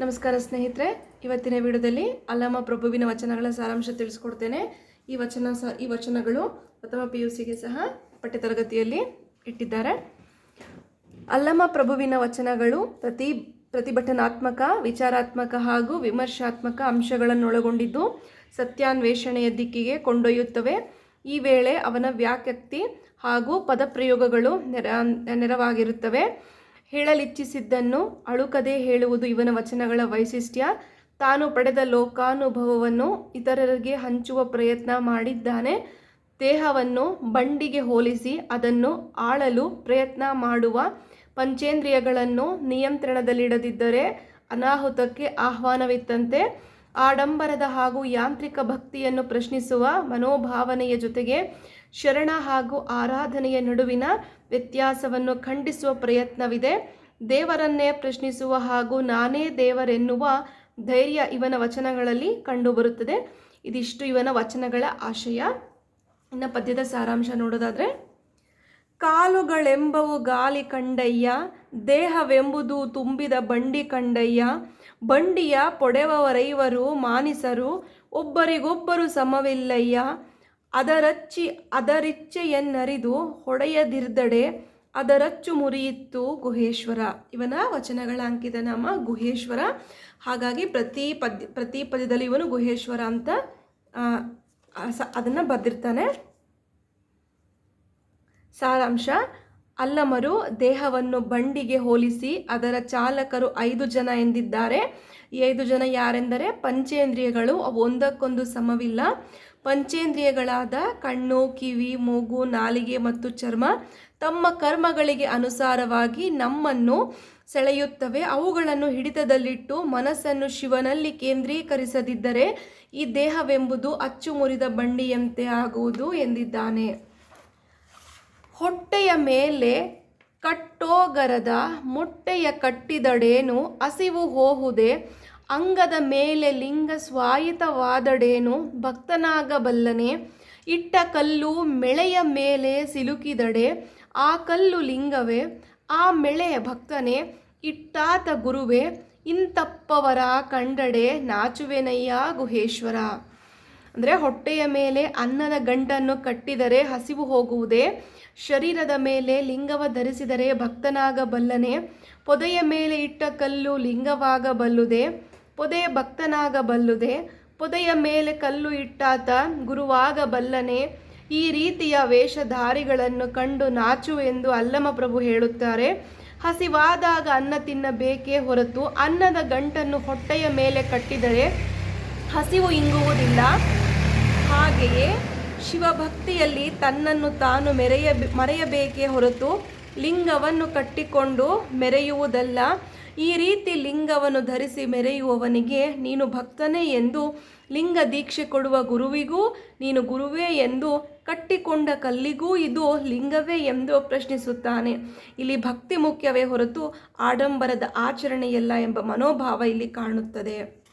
ನಮಸ್ಕಾರ ಸ್ನೇಹಿತರೆ, ಇವತ್ತಿನ ವಿಡಿಯೋದಲ್ಲಿ ಅಲ್ಲಮ ಪ್ರಭುವಿನ ವಚನಗಳ ಸಾರಾಂಶ ತಿಳಿಸ್ಕೊಡ್ತೇನೆ. ಈ ವಚನ ಸ, ಈ ವಚನಗಳು ಪ್ರಥಮ ಪಿ ಯು ಸಿಗೆ ಸಹ ಪಠ್ಯ ತರಗತಿಯಲ್ಲಿ ಇಟ್ಟಿದ್ದಾರೆ. ಅಲ್ಲಮ ಪ್ರಭುವಿನ ವಚನಗಳು ಪ್ರತಿ, ಪ್ರತಿಭಟನಾತ್ಮಕ, ವಿಚಾರಾತ್ಮಕ ಹಾಗೂ ವಿಮರ್ಶಾತ್ಮಕ ಅಂಶಗಳನ್ನೊಳಗೊಂಡಿದ್ದು ಸತ್ಯಾನ್ವೇಷಣೆಯ ದಿಕ್ಕಿಗೆ ಕೊಂಡೊಯ್ಯುತ್ತವೆ. ಈ ವೇಳೆ ಅವನ ವ್ಯಾಖ್ಯಕ್ತಿ ಹಾಗೂ ಪದಪ್ರಯೋಗಗಳು ನೆರ, ನೆರವಾಗಿರುತ್ತವೆ. ಹೇಳಲಿಚ್ಛಿಸಿದ್ದನ್ನು ಅಳುಕದೆ ಹೇಳುವುದು ಇವನ ವಚನಗಳ ವೈಶಿಷ್ಟ್ಯ. ತಾನು ಪಡೆದ ಲೋಕಾನುಭವವನ್ನು ಇತರರಿಗೆ ಹಂಚುವ ಪ್ರಯತ್ನ ಮಾಡಿದ್ದಾನೆ. ದೇಹವನ್ನು ಬಂಡಿಗೆ ಹೋಲಿಸಿ ಅದನ್ನು ಆಳಲು ಪ್ರಯತ್ನ ಮಾಡುವ ಪಂಚೇಂದ್ರಿಯಗಳನ್ನು ನಿಯಂತ್ರಣದಲ್ಲಿಡದಿದ್ದರೆ ಅನಾಹುತಕ್ಕೆ ಆಹ್ವಾನವಿತ್ತಂತೆ. ಆಡಂಬರದ ಹಾಗೂ ಯಾಂತ್ರಿಕ ಭಕ್ತಿಯನ್ನು ಪ್ರಶ್ನಿಸುವ ಮನೋಭಾವನೆಯ ಜೊತೆಗೆ ಶರಣ ಹಾಗೂ ಆರಾಧನೆಯ ನಡುವಿನ ವ್ಯತ್ಯಾಸವನ್ನು ಖಂಡಿಸುವ ಪ್ರಯತ್ನವಿದೆ. ದೇವರನ್ನೇ ಪ್ರಶ್ನಿಸುವ ಹಾಗೂ ನಾನೇ ದೇವರೆನ್ನುವ ಧೈರ್ಯ ಇವನ ವಚನಗಳಲ್ಲಿ ಕಂಡುಬರುತ್ತದೆ. ಇದಿಷ್ಟು ಇವನ ವಚನಗಳ ಆಶಯ. ಇನ್ನು ಪದ್ಯದ ಸಾರಾಂಶ ನೋಡೋದಾದ್ರೆ, ಕಾಲುಗಳೆಂಬವು ಗಾಲಿ ಕಂಡಯ್ಯ, ದೇಹವೆಂಬುದು ತುಂಬಿದ ಬಂಡಿ ಕಂಡಯ್ಯ ಬಂಡಿಯ ಪೊಡೆವವರೈವರು ಮಾನಿಸರು, ಒಬ್ಬರಿಗೊಬ್ಬರು ಸಮವಿಲ್ಲಯ್ಯ. ಅದರಚ್ಚಿ ಅದರಿಚ್ಛೆಯನ್ನರಿದು ಹೊಡೆಯದಿರ್ದಡೆ, ಅದರಚ್ಚು ಮುರಿಯಿತ್ತು ಗುಹೇಶ್ವರ. ಇವನ ವಚನಗಳ ಅಂಕಿತ ನಾಮ ಗುಹೇಶ್ವರ. ಹಾಗಾಗಿ ಪ್ರತಿ ಪದ್ಯ, ಪ್ರತಿ ಪದ್ಯದಲ್ಲಿ ಇವನು ಗುಹೇಶ್ವರ ಅಂತ ಅದನ್ನು ಬರೆದಿರ್ತಾನೆ. ಸಾರಾಂಶ ಅಲ್ಲಮರು ದೇಹವನ್ನು ಬಂಡಿಗೆ ಹೋಲಿಸಿ ಅದರ ಚಾಲಕರು ಐದು ಜನ ಎಂದಿದ್ದಾರೆ. ಈ ಐದು ಜನ ಯಾರೆಂದರೆ ಪಂಚೇಂದ್ರಿಯಗಳು, ಅವು ಒಂದಕ್ಕೊಂದು ಸಮವಿಲ್ಲ. ಪಂಚೇಂದ್ರಿಯಗಳಾದ ಕಣ್ಣು, ಕಿವಿ, ಮೂಗು, ನಾಲಿಗೆ ಮತ್ತು ಚರ್ಮ ತಮ್ಮ ಕರ್ಮಗಳಿಗೆ ಅನುಸಾರವಾಗಿ ನಮ್ಮನ್ನು ಸೆಳೆಯುತ್ತವೆ. ಅವುಗಳನ್ನು ಹಿಡಿತದಲ್ಲಿಟ್ಟು ಮನಸ್ಸನ್ನು ಶಿವನಲ್ಲಿ ಕೇಂದ್ರೀಕರಿಸದಿದ್ದರೆ ಈ ದೇಹವೆಂಬುದು ಅಚ್ಚು ಮುರಿದ ಬಂಡಿಯಂತೆ ಆಗುವುದು ಎಂದಿದ್ದಾನೆ. ಹೊಟ್ಟೆಯ ಮೇಲೆ ಕಟ್ಟೋಗರದ ಮೊಟ್ಟೆಯ ಕಟ್ಟಿದಡೇನು? ಹಸಿವು ಹೋಹುದೆ, ಅಂಗದ ಮೇಲೆ ಲಿಂಗ ಸ್ವಾಯಿತವಾದಡೇನು ಭಕ್ತನಾಗಬಲ್ಲನೆ, ಇಟ್ಟ ಕಲ್ಲು ಮೆಳೆಯ ಮೇಲೆ ಸಿಲುಕಿದಡೆ, ಆ ಕಲ್ಲು ಲಿಂಗವೇ? ಆ ಮೆಳೆಯ ಭಕ್ತನೇ, ಇಟ್ಟಾತ ಗುರುವೆ, ಇಂತಪ್ಪವರ ಕಂಡಡೆ ನಾಚುವೆನಯ್ಯ ಗುಹೇಶ್ವರ. ಅಂದರೆ ಹೊಟ್ಟೆಯ ಮೇಲೆ ಅನ್ನದ ಗಂಟನ್ನು ಕಟ್ಟಿದರೆ ಹಸಿವು ಹೋಗುವುದೇ, ಶರೀರದ ಮೇಲೆ ಲಿಂಗವ ಧರಿಸಿದರೆ ಭಕ್ತನಾಗಬಲ್ಲನೆ ಪೊದೆಯ ಮೇಲೆ ಇಟ್ಟ ಕಲ್ಲು ಲಿಂಗವಾಗಬಲ್ಲುದೆ ಪೊದೆ ಭಕ್ತನಾಗಬಲ್ಲುದೆ ಪೊದೆಯ ಮೇಲೆ ಕಲ್ಲು ಇಟ್ಟಾತ ಗುರುವಾಗಬಲ್ಲನೆ ಈ ರೀತಿಯ ವೇಷಧಾರಿಗಳನ್ನು ಕಂಡು ನಾಚು ಎಂದು ಅಲ್ಲಮ ಪ್ರಭು ಹೇಳುತ್ತಾರೆ. ಹಸಿವಾದಾಗ ಅನ್ನ ತಿನ್ನಬೇಕೇ ಹೊರತು ಅನ್ನದ ಗಂಟನ್ನು ಹೊಟ್ಟೆಯ ಮೇಲೆ ಕಟ್ಟಿದರೆ ಹಸಿವು ಇಂಗುವುದಿಲ್ಲ. ಹಾಗೆಯೇ ಶಿವಭಕ್ತಿಯಲ್ಲಿ ತನ್ನನ್ನು ತಾನು ಮೆರೆಯ ಮರೆಯಬೇಕೇ ಹೊರತು ಲಿಂಗವನ್ನು ಕಟ್ಟಿಕೊಂಡು ಮೆರೆಯುವುದಲ್ಲ. ಈ ರೀತಿ ಲಿಂಗವನ್ನು ಧರಿಸಿ ಮೆರೆಯುವವನಿಗೆ ನೀನು ಭಕ್ತನೇ ಎಂದು ಲಿಂಗ ದೀಕ್ಷೆ ಕೊಡುವ ಗುರುವಿಗೂ ನೀನು ಗುರುವೇ ಎಂದು ಕಟ್ಟಿಕೊಂಡ ಕಲ್ಲಿಗೂ ಇದು ಲಿಂಗವೇ ಎಂದು ಪ್ರಶ್ನಿಸುತ್ತಾನೆ. ಇಲ್ಲಿ ಭಕ್ತಿ ಮುಖ್ಯವೇ ಹೊರತು ಆಡಂಬರದ ಆಚರಣೆಯಲ್ಲ ಎಂಬ ಮನೋಭಾವ ಇಲ್ಲಿ ಕಾಣುತ್ತದೆ.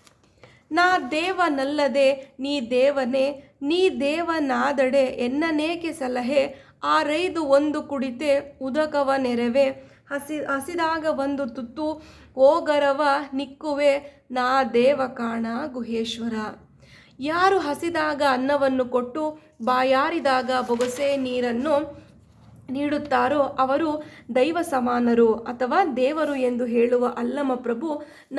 ನಾ ದೇವನಲ್ಲದೆ ನೀ ದೇವನೇ, ನೀ ದೇವನಾದಡೆ ಎನ್ನನೇಕೆ ಸಲಹೆ? ಆರೈದು ಒಂದು ಕುಡಿತೆ ಉದಕವ ನೆರವೆ. ಹಸಿ, ಹಸಿದಾಗ ಒಂದು ತುತ್ತು ಓಗರವ ನಿಕ್ಕುವೆ. ನಾ ದೇವ ಕಾಣ ಗುಹೇಶ್ವರ. ಯಾರು ಹಸಿದಾಗ ಅನ್ನವನ್ನು ಕೊಟ್ಟು, ಬಾಯಾರಿದಾಗ ಬೊಗಸೆ ನೀರನ್ನು ನೀಡುತ್ತಾರೋ ಅವರು ದೈವ ಸಮಾನರು ಅಥವಾ ದೇವರು ಎಂದು ಹೇಳುವ ಅಲ್ಲಮ ಪ್ರಭು,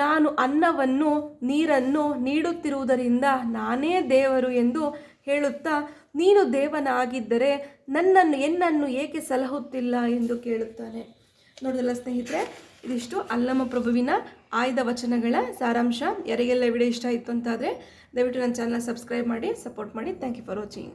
ನಾನು ಅನ್ನವನ್ನು, ನೀರನ್ನು ನೀಡುತ್ತಿರುವುದರಿಂದ ನಾನೇ ದೇವರು ಎಂದು ಹೇಳುತ್ತಾ, ನೀನು ದೇವನಾಗಿದ್ದರೆ ನನ್ನನ್ನು ಎನ್ನನ್ನು ಏಕೆ ಸಲಹುತ್ತಿಲ್ಲ ಎಂದು ಕೇಳುತ್ತಾನೆ. ನೋಡಿದಲ್ಲ ಸ್ನೇಹಿತರೆ, ಇದಿಷ್ಟು ಅಲ್ಲಮ ಪ್ರಭುವಿನ ಆಯ್ದ ವಚನಗಳ ಸಾರಾಂಶ. ಯಾರಿಗೆಲ್ಲ ವಿಡಿಯೋ ಇಷ್ಟ ಆಯಿತು ಅಂತಾದರೆ, ದಯವಿಟ್ಟು ನನ್ನ ಚಾನಲ್ ಸಬ್ಸ್ಕ್ರೈಬ್ ಮಾಡಿ ಸಪೋರ್ಟ್ ಮಾಡಿ. Thank you for watching